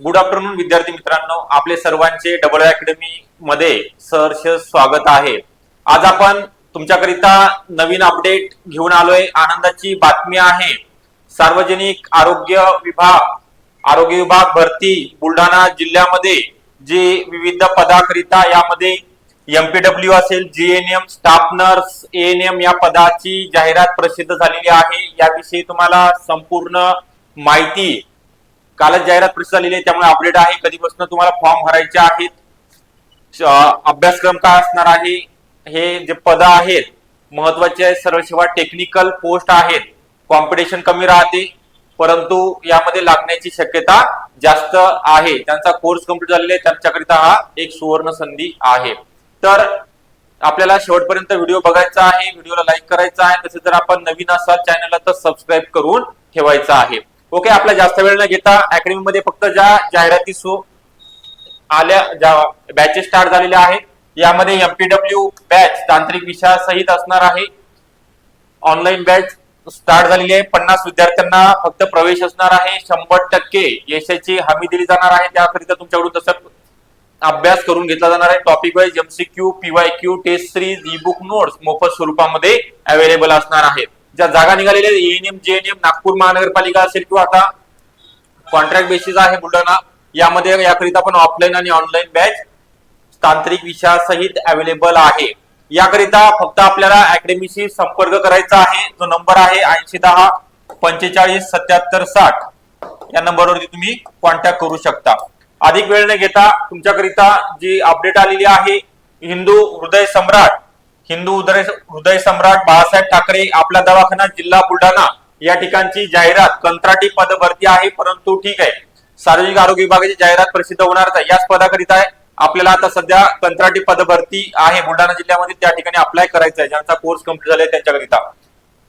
Good afternoon विद्यार्थी मित्रांनो. आपले सर्वांचे डबल अकॅडमी मध्ये सहर्ष स्वागत आहे. आज आपण तुमच्याकरिता नवीन अपडेट घेऊन आलोय. आनंदाची बातमी आहे. सार्वजनिक आरोग्य विभाग आरोग्य विभाग भरती बुलढाणा जिल्ह्यामध्ये जे विविध पदाकरिता यामध्ये एमपीडब्ल्यू असेल जीएनएम स्टाफ नर्स एएनएम या पदाची जाहिरात प्रसिद्ध झालेली आहे. याविषयी तुम्हाला संपूर्ण माहिती कालच जाहिरात प्रसिद्ध झालेली आहे त्यामुळे अपडेट आहे. कधीपासून तुम्हाला फॉर्म भरायचे आहेत अभ्यासक्रम काय असणार आहे हे जे पद आहेत महत्त्वाचे सर्व सेवा टेक्निकल पोस्ट आहेत. कॉम्पिटिशन कमी राहते परंतु यामध्ये लागण्याची शक्यता जास्त आहे. त्यांचा कोर्स कंप्लीट झालेला आहे त्यांच्याकरिता हा एक सुवर्ण संधी आहे. तर आपल्याला शेवटपर्यंत व्हिडिओ बघायचा आहे व्हिडिओला लाईक करायचा आहे. तसेच जर आपण नवीन असाल चॅनलला तर सबस्क्राईब करून ठेवायचा आहे. ओके आपला जास्त वेळ न घेता अकॅडमी मध्ये फक्त ज्या जाहिराती सु आल्या ज्या बॅचेस स्टार्ट झालेल्या आहेत यामध्ये एमपीडब्ल्यू बॅच तांत्रिक विषयासहित असणार आहे. ऑनलाईन बॅच स्टार्ट झालेली आहे. पन्नास विद्यार्थ्यांना फक्त प्रवेश असणार आहे. शंभर टक्के यशाची हमी दिली जाणार आहे. त्याकरिता तुमच्याकडून तसं अभ्यास करून घेतला जाणार आहे. Topic wise MCQ PYQ test series e book notes मोफत स्वरूपामध्ये अवेलेबल असणार आहेत. ज्या जागा निघालेल्या एएनएम जेएनएम नागपूर महानगरपालिका असेल किंवा आता कॉन्ट्रॅक्ट बेसिस आहे बुलढाणा यामध्ये याकरिता पण ऑफलाईन आणि ऑनलाईन बॅच तांत्रिक विषयासहित अवेलेबल आहे. याकरिता फक्त आपल्याला अकॅडमीशी संपर्क करायचा आहे. जो नंबर आहे ऐंशी दहा पंचेचाळीस सत्याहत्तर साठ या नंबरवरती तुम्ही कॉन्टॅक्ट करू शकता. अधिक वेळ न घेता तुमच्याकरिता जी अपडेट आलेली आहे हिंदू हृदय सम्राट हिंदू उदय हृदय सम्राट बाळासाहेब ठाकरे आपला दवाखाना जिल्हा बुलढाणा या ठिकाणची जाहिरात कंत्राटी पद भरती आहे परंतु ठीक आहे. सार्वजनिक आरोग्य विभागाची जाहिरात प्रसिद्ध होणारच आहे याच पदाकरिता आहे आपल्याला आता सध्या कंत्राटी पद भरती आहे बुलढाणा जिल्ह्यामध्ये. त्या ठिकाणी अप्लाय करायचं आहे. ज्यांचा कोर्स कंप्लीट झालाय त्यांच्याकरिता.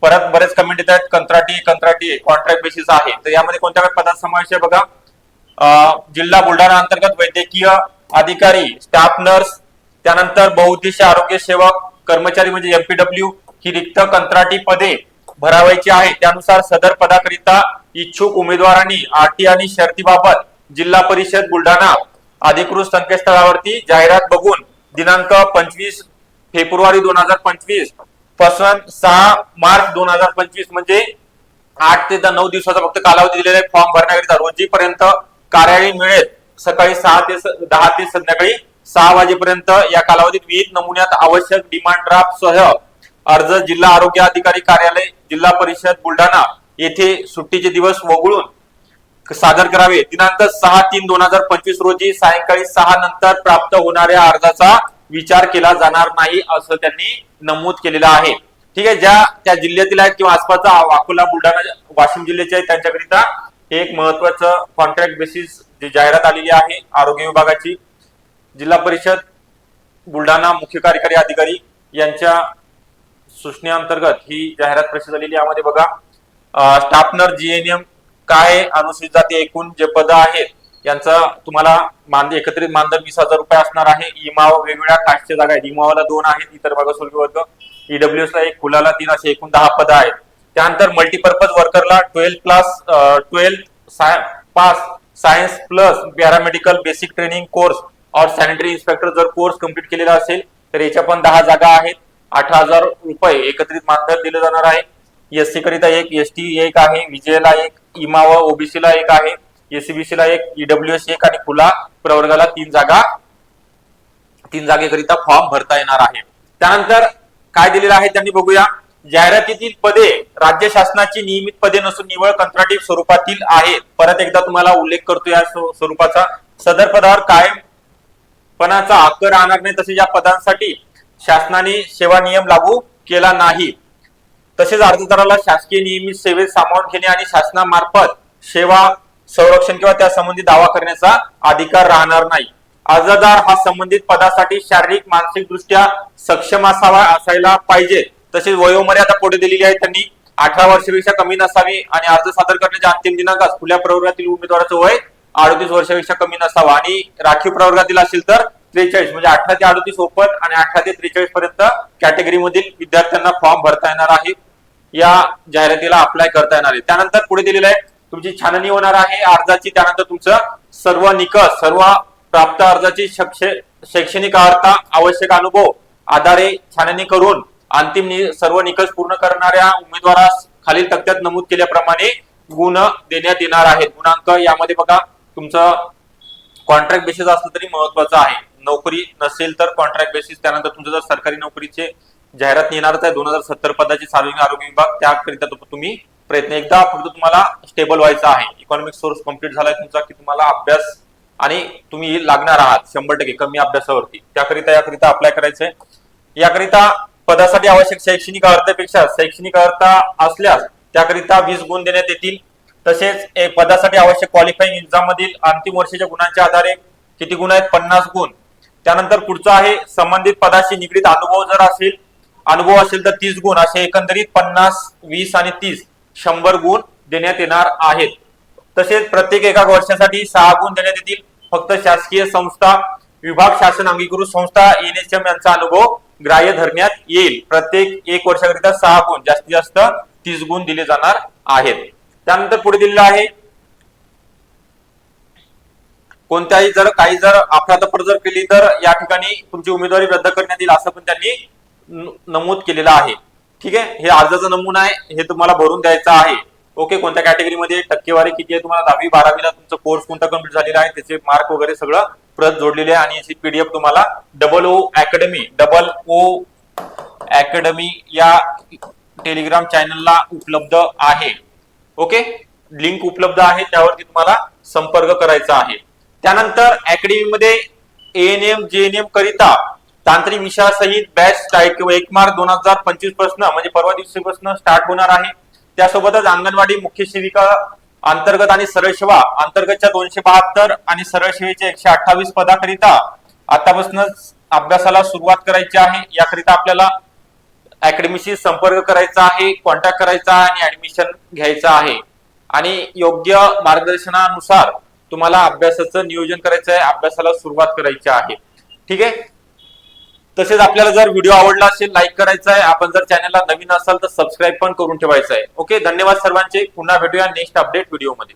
परत बरेच कमेंट येत आहेत. कंत्राटी कंत्राटी कॉन्ट्रॅक्ट बेसिस आहे. तर यामध्ये कोणत्या काही पदाचा समावेश आहे बघा? अं, जिल्हा बुलढाणा अंतर्गत वैद्यकीय अधिकारी स्टाफ नर्स त्यानंतर बहुउद्देशीय आरोग्य सेवक कर्मचारी म्हणजे एमपीडब्ल्यू ही रिक्त कंत्राटी पदे भरावायची आहे. त्यानुसार सदर पदाकरिता इच्छुक उमेदवारांनी अटी आणि शर्तीबाबत जिल्हा परिषद बुलढाणा अधिकृत संकेतस्थळावरती जाहिरात बघून दिनांक पंचवीस फेब्रुवारी दोन हजार पंचवीसपासून सहा मार्च दोन हजार पंचवीस म्हणजे आठ ते नऊ दिवसाचा फक्त कालावधी दिलेला आहे. फॉर्म भरण्याकरिता रोजीपर्यंत कार्यालय मिळेल सकाळी सहा ते दहा ते संध्याकाळी सहा वाजेपर्यंत या कालावधीत विविध नमुन्यात आवश्यक डिमांड ड्राफ्ट सह अर्ज जिल्हा आरोग्य अधिकारी कार्यालय जिल्हा परिषद बुलढाणा येथे सुट्टीचे दिवस वगळून सादर करावे. दिनांक सहा तीन दोन हजार पंचवीस रोजी सायंकाळी सहा नंतर प्राप्त होणाऱ्या अर्जाचा विचार केला जाणार नाही असं त्यांनी नमूद केलेलं आहे. ठीक आहे ज्या त्या जिल्ह्यातील आहेत किंवा आसपासचा अकोला बुलढाणा वाशिम जिल्ह्याचे आहेत त्यांच्याकरिता हे एक महत्वाचं कॉन्ट्रॅक्ट बेसिस जी जाहिरात आलेली आहे आरोग्य विभागाची. जिल्हा परिषद बुलढाणा मुख्य कार्यकारी अधिकारी यांच्या सूचनेअंतर्गत ही जाहिरात प्रसिद्ध झालेली यामध्ये बघा स्टाफनर जीएनएम काय अनुसूचित जाती एकूण जे पद आहेत यांचा तुम्हाला मान एकत्रित मानधन वीस हजार रुपये असणार आहे. इमाव वेगवेगळ्या कास्टच्या जागा आहेत. इमावाला दोन आहेत इतर मागासवर्गीय वर्ग. ईडब्ल्यूएस ला एक कुलाला तीन असे एकूण दहा पद आहेत. त्यानंतर multipurpose वर्करला twelfth plus twelfth pass science plus paramedical basic training course और सॅनिटरी इन्स्पेक्टर जर कोर्स कंप्लीट केलेला असेल तर याच्या पण दहा जागा आहेत. अठरा हजार रुपये एकत्रित मानधन दिलं जाणार आहे. एससी करिता एक एसटी एक आहे विजयला एक इमा व ओबीसी ला एक आहे एसीबीसीला एक ईडब्ल्यूएस एक आणि खुला प्रवर्गाला तीन जागा तीन जागेकरिता फॉर्म भरता येणार आहे. त्यानंतर काय दिलेलं आहे त्यांनी बघूया. जाहिरातीतील पदे राज्य शासनाची नियमित पदे नसून निवळ कंत्राटी स्वरूपातील आहेत. परत एकदा तुम्हाला उल्लेख करतो या स्वरूपाचा. सदर पदावर कायम पणाचा हक्क राहणार नाही तसेच या पदांसाठी शासनाने सेवा नियम लागू केला नाही. तसेच अर्जदाराला शासकीय नियमित सेवेत सामावून घेणे आणि शासनामार्फत सेवा संरक्षण किंवा त्या संबंधी दावा करण्याचा अधिकार राहणार नाही. अर्जदार हा संबंधित पदासाठी शारीरिक मानसिक दृष्ट्या सक्षम असावा असायला पाहिजे. तसेच वयोमर्यादा पुढे दिलेली आहे. त्यांनी अठरा वर्षापेक्षा कमी नसावी आणि अर्ज सादर करण्याच्या अंतिम दिनांकास खुल्या प्रवर्गातील उमेदवाराचं वय अडतीस वर्षापेक्षा कमी नसावा. आणि राखीव प्रवर्गातील असेल तर त्रेचाळीस म्हणजे अठरा ते अडतीस ओपन आणि अठरा ते त्रेचाळीस पर्यंत कॅटेगरी मधील विद्यार्थ्यांना फॉर्म भरता येणार आहे. या जाहिरातीला अप्लाय करता येणार आहे. त्यानंतर पुढे दिलेलं आहे तुमची छाननी होणार आहे. अर्जाची त्यानंतर तुमचं सर्व निकष सर्व प्राप्त अर्जाची शैक्षणिक अर्हता आवश्यक अनुभव आधारे छाननी करून अंतिम नि- सर्व निकष पूर्ण करणाऱ्या उमेदवारास खालील तक्त्यात नमूद केल्याप्रमाणे गुण देण्यात येणार आहेत. गुणांक यामध्ये बघा. तुमचं कॉन्ट्रॅक्ट बेसिस असलं तरी महत्वाचं आहे. नोकरी नसेल तर कॉन्ट्रॅक्ट बेसिस त्यानंतर तुमचं जर सरकारी नोकरीचे जाहिरात येणारच आहे दोन हजार सत्तर पदाची सार्वजनिक आरोग्य विभाग त्याकरिता तुम्ही प्रयत्न एकदा फक्त तुम्हाला स्टेबल व्हायचं आहे. इकॉनॉमिक सोर्स कंप्लीट झालाय तुमचा की तुम्हाला अभ्यास आणि तुम्ही लागणार आहात शंभर टक्के कमी अभ्यासावरती. त्याकरिता याकरिता अप्लाय करायचंय. याकरिता पदासाठी आवश्यक शैक्षणिक अर्हतेपेक्षा शैक्षणिक अर्हता असल्यास त्याकरिता वीस गुण देण्यात येतील. तसेच पदासाठी आवश्यक क्वालिफाईंग एक्झाम मधील अंतिम वर्षाच्या गुणांच्या आधारे किती गुण आहेत? पन्नास गुण. त्यानंतर पुढचं आहे संबंधित पदाशी निगडीत अनुभव जर असेल अनुभव असेल तर तीस गुण. असे एकंदरीत पन्नास वीस आणि तीस शंभर गुण देण्यात येणार आहेत. तसेच प्रत्येक एका वर्षासाठी सहा गुण देण्यात येतील. फक्त शासकीय संस्था विभाग शासन अंगीकृत संस्था एनएचएम यांचा अनुभव ग्राह्य धरण्यात येईल. प्रत्येक एक वर्षाकरिता सहा गुण. जास्तीत जास्त तीस गुण दिले जाणार आहेत. त्यानंतर पुढे दिलेलं आहे. कोणत्याही जर काही जर अफरातफर जर केली तर या ठिकाणी तुमची उमेदवारी रद्द करण्यात येईल असं पण त्यांनी नमूद केलेलं आहे. ठीक आहे? हे अर्जाचा नमुना आहे. हे तुम्हाला भरून द्यायचं आहे. ओके? कोणत्या कॅटेगरीमध्ये टक्केवारी किती आहे तुम्हाला दहावी बारावीला तुमचा कोर्स कोणता कंप्लीट झालेला आहे त्याचे मार्क वगैरे सगळं प्रत जोडलेले आहे आणि याची पीडीएफ तुम्हाला double O academy double O academy या टेलिग्राम चॅनलला उपलब्ध आहे. ओके? लिंक उपलब्ध आहे त्यावरती तुम्हाला संपर्क करायचा आहे. त्यानंतर अकॅडमीमध्ये एएनएम जेएनएम करिता तांत्रिक विषयासहित बॅच स्टार्ट किंवा एक मार्च दोन हजार पंचवीसपासून म्हणजे परवा दिवशीपासून स्टार्ट होणार आहे. त्यासोबतच अंगणवाडी मुख्य सेविका अंतर्गत आणि सरळ सेवा अंतर्गतच्या दोनशे बहात्तर आणि सरळ सेवेच्या एकशे अठ्ठावीस पदाकरिता आतापासूनच अभ्यासाला सुरुवात करायची आहे. याकरिता आपल्याला अकॅडमीशी संपर्क करायचा आहे कॉन्टॅक्ट करायचा आहे आणि ऍडमिशन घ्यायचं आहे. आणि योग्य मार्गदर्शनानुसार तुम्हाला अभ्यासाचं नियोजन करायचं आहे अभ्यासाला सुरुवात करायची आहे. ठीक आहे? तसेच आपल्याला जर व्हिडिओ आवडला असेल लाईक करायचा आहे आपण जर चॅनलला नवीन असाल तर सबस्क्राईब पण करून ठेवायचं आहे. ओके धन्यवाद सर्वांचे. पुन्हा भेटूया नेक्स्ट अपडेट व्हिडिओमध्ये